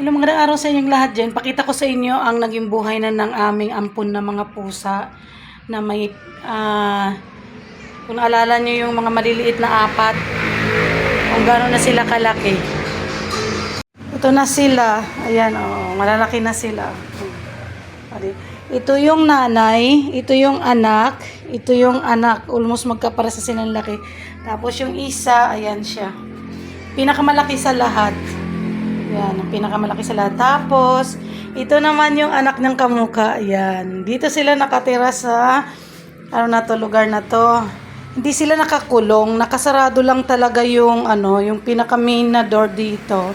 Hello, magandang araw sa inyong lahat dyan. Pakita ko sa inyo ang naging buhay na ng aming ampun na mga pusa na may, ah, kung naalala nyo yung mga maliliit na apat, kung gano'n na sila kalaki. Ito na sila. Ayan, oh, malalaki na sila. Ito yung nanay, ito yung anak, ito yung anak, almost magkapara sa silang laki. Tapos yung isa, ayan siya. Pinakamalaki sa lahat. Yan, ang pinakamalaki sa lahat. Tapos, ito naman yung anak ng kamuka. Yan. Dito sila nakatira sa, ano na to, lugar na to. Hindi sila nakakulong. Nakasarado lang talaga yung, ano, yung pinaka main na door dito.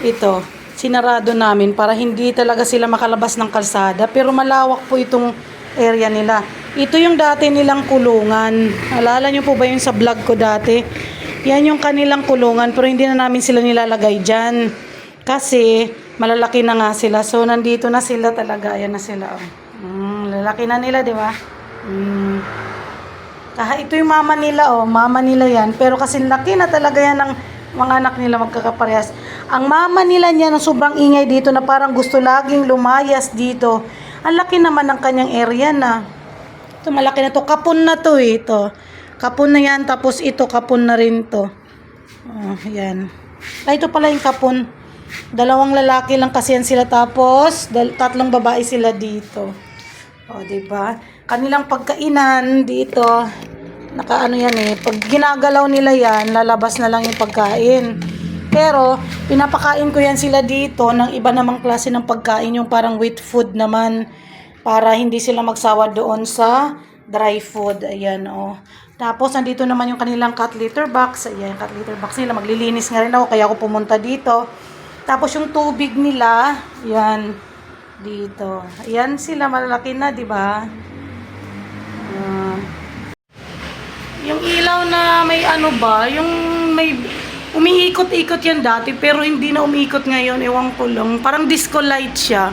Ito. Sinarado namin para hindi talaga sila makalabas ng kalsada. Pero malawak po itong area nila. Ito yung dati nilang kulungan. Alala nyo po ba yung sa vlog ko dati? Yan yung kanilang kulungan pero hindi na namin sila nilalagay dyan. Kasi malalaki na nga sila. So nandito na sila talaga. Ayan na sila. Oh. Mm, lalaki na nila, di ba? Mm. Kaha ito yung mama nila, oh. Mama nila yan. Pero kasi laki na talaga yan ng mga anak nila magkakaparehas. Ang mama nila niya ng sobrang ingay dito na parang gusto laging lumayas dito. Ang laki naman ng kanyang area na. Ito malaki na to. Kapon na to eh. Ito. Kapon na yan. Tapos ito kapon na rin to. Oh, yan. Ay, ito pala yung kapon. Dalawang lalaki lang kasi yan sila. Tapos, dal- tatlong babae sila dito. O, di ba? Kanilang pagkainan dito, nakaano yan eh. Pag ginagalaw nila yan, lalabas na lang yung pagkain. Pero, pinapakain ko yan sila dito ng iba namang klase ng pagkain, yung parang wet food naman, para hindi sila magsawa doon sa dry food. Ayan, oh. Tapos, nandito naman yung kanilang cat litter box. Ayan, cat litter box nila. Maglilinis nga rin ako, kaya ako pumunta dito. Tapos, yung tubig nila, yan, dito. Ayan sila, malalaki na, di ba? Ah. yung ilaw na may ano ba, yung may umiikot-ikot yan dati pero hindi na umiikot ngayon, ewan ko lang. Parang disco light siya.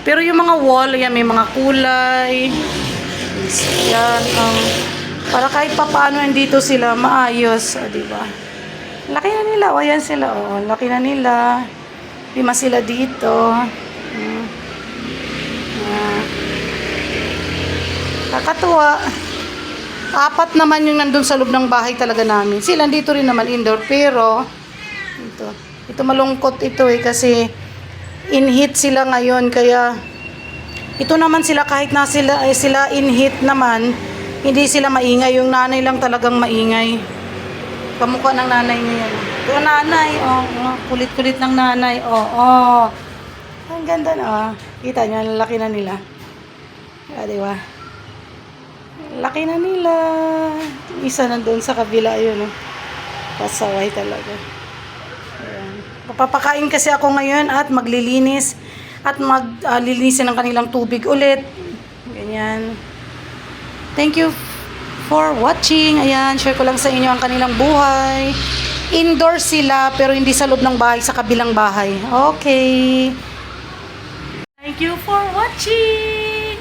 Pero yung mga wall, yan may mga kulay. Yan, um, para kahit papaano nandito sila maayos, o, di ba? Laki na nila, o yan sila, o, laki na nila. Lima sila dito. Hmm. Ah. Kakatuwa. Apat naman yung nandun sa loob ng bahay talaga namin. Sila dito rin naman indoor pero ito, ito malungkot ito eh kasi in heat sila ngayon kaya ito naman sila kahit na sila eh, sila in heat naman hindi sila maingay yung nanay lang talagang maingay kamukha ng nanay niya ang nanay oh, oh kulit-kulit ng nanay oh oh ang ganda na oh. kita niyo ang laki na nila ah, di ba Laki na nila. Isa nandun sa kabila yun. Oh. Pasaway talaga. Ayan. Papapakain kasi ako ngayon at maglilinis at maglilinisin ng kanilang tubig ulit. Ganyan. Thank you for watching. Ayan, share ko lang sa inyo ang kanilang buhay. Indoor sila pero hindi sa loob ng bahay, sa kabilang bahay. Okay. Thank you for watching.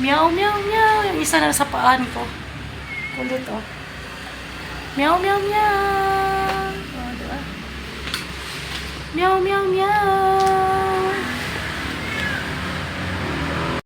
Meow, meow, meow. Yung isa na sa paan ko. Kulit, oh. Meow, meow, meow. Oh, diba? Meow, meow, meow.